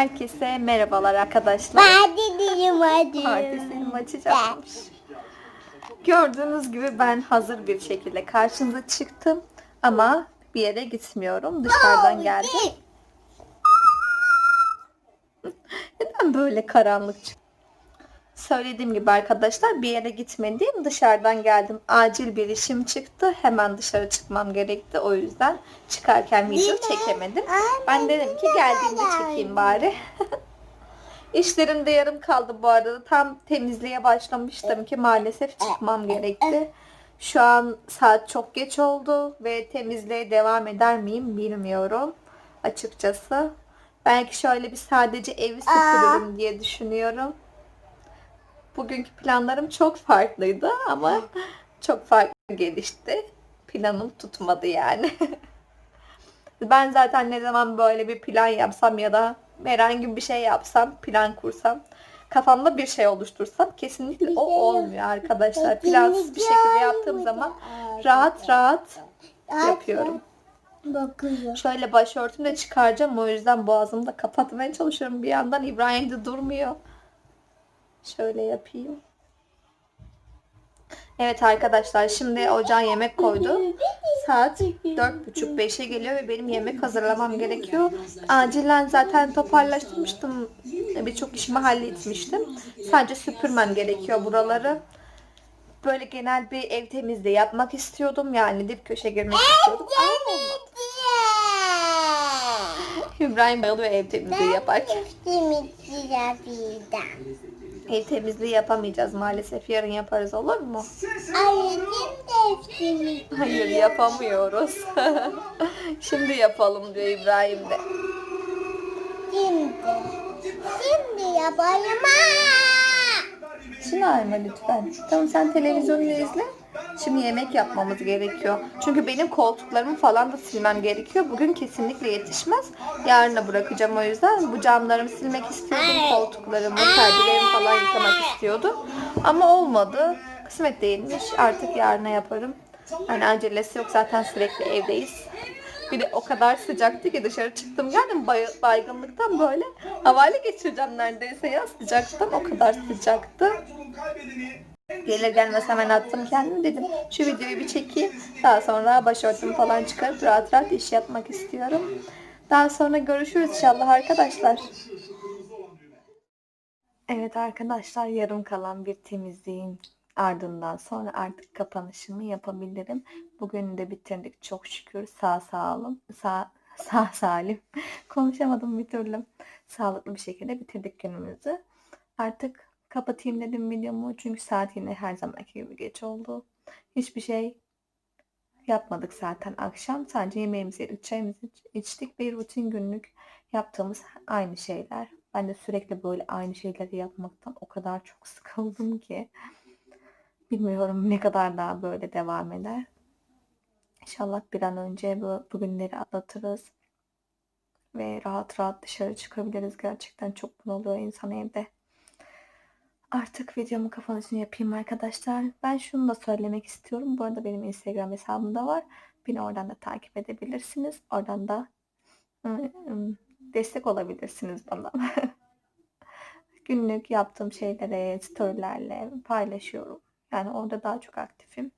Herkese merhabalar arkadaşlar. Değilim hadi. Partisini açacakmış. Gördüğünüz gibi ben hazır bir şekilde karşınıza çıktım. Ama bir yere gitmiyorum. Dışarıdan geldim. Neden böyle karanlık çıktı? Söylediğim gibi arkadaşlar bir yere gitmedim. Dışarıdan geldim. Acil bir işim çıktı. Hemen dışarı çıkmam gerekti. O yüzden çıkarken video çekemedim. Ben dedim ki geldiğimde çekeyim bari. İşlerim de yarım kaldı bu arada. Tam temizliğe başlamıştım ki maalesef çıkmam gerekti. Şu an saat çok geç oldu ve temizliğe devam eder miyim bilmiyorum açıkçası. Belki şöyle bir sadece evi süpürürüm diye düşünüyorum. Bugünkü planlarım çok farklıydı ama çok farklı gelişti. Planım tutmadı yani. Ben zaten ne zaman böyle bir plan yapsam ya da herhangi bir şey yapsam, plan kursam, kafamda bir şey oluştursam kesinlikle o olmuyor arkadaşlar. Plansız bir şekilde yaptığım zaman rahat rahat yapıyorum. Bakıyorum. Şöyle başörtümü de çıkaracağım. O yüzden boğazımı da kapatmaya çalışıyorum. Bir yandan İbrahim de durmuyor. Şöyle yapayım. Evet arkadaşlar şimdi ocağın yemek koydu. Saat 4.30-5'e geliyor ve benim yemek hazırlamam gerekiyor. Acilen zaten toparlaştırmıştım. Birçok işimi halletmiştim. Sadece süpürmem gerekiyor buraları. Böyle genel bir ev temizliği yapmak istiyordum. Yani dip köşe girmek istiyordum. İbrahim bayılıyor ev temizliği yaparken. Ev temizliği yapamayacağız maalesef. Yarın yaparız olur mu? Annem de. Hayır yapamıyoruz. Şimdi yapalım diyor İbrahim de. Şimdi. Şimdi yapayım. Şımarma lütfen. Tamam sen televizyonu izle. Şimdi yemek yapmamız gerekiyor. Çünkü benim koltuklarımı falan da silmem gerekiyor. Bugün kesinlikle yetişmez. Yarına bırakacağım o yüzden. Bu camlarımı silmek istiyordum. Koltuklarımı, perdelerimi falan yıkamak istiyordum. Ama olmadı. Kısmet değilmiş. Artık yarına yaparım. Yani acelesi yok zaten sürekli evdeyiz. Bir de o kadar sıcaktı ki dışarı çıktım geldim bay- baygınlıktan böyle havale geçireceğim neredeyse ya sıcaktan o kadar sıcaktı. Gelir gelmez hemen attım kendimi dedim şu videoyu bir çekeyim. Daha sonra başörtümü falan çıkarıp rahat rahat iş yapmak istiyorum. Daha sonra görüşürüz inşallah arkadaşlar. Evet arkadaşlar yarım kalan bir temizliğin ardından sonra artık kapanışımı yapabilirim. Bugün de bitirdik çok şükür sağ sağlam sağ sağ salim konuşamadım bir türlü sağlıklı bir şekilde bitirdik günümüzü. Artık kapatayım dedim videomu çünkü saat yine her zamanki gibi geç oldu. Hiçbir şey yapmadık zaten akşam. Sadece yemeğimizi yedik, çayımızı iç- içtik. Bir rutin günlük yaptığımız aynı şeyler. Ben de sürekli böyle aynı şeyleri yapmaktan o kadar çok sıkıldım ki. Bilmiyorum ne kadar daha böyle devam eder. İnşallah bir an önce bu bugünleri atlatırız. Ve rahat rahat dışarı çıkabiliriz. Gerçekten çok bunalıyor insan evde. Artık videomun kapanışını yapayım arkadaşlar. Ben şunu da söylemek istiyorum. Bu arada benim Instagram hesabımda var. Beni oradan da takip edebilirsiniz. Oradan da ı, ı, destek olabilirsiniz bana. Günlük yaptığım şeylere, storylerle paylaşıyorum. Yani orada daha çok aktifim.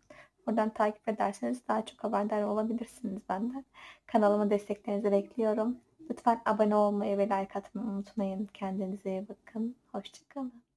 Oradan takip ederseniz daha çok haberdar olabilirsiniz benden. Kanalıma desteklerinizi bekliyorum. Lütfen abone olmayı ve like atmayı unutmayın. Kendinize iyi bakın. Hoşçakalın.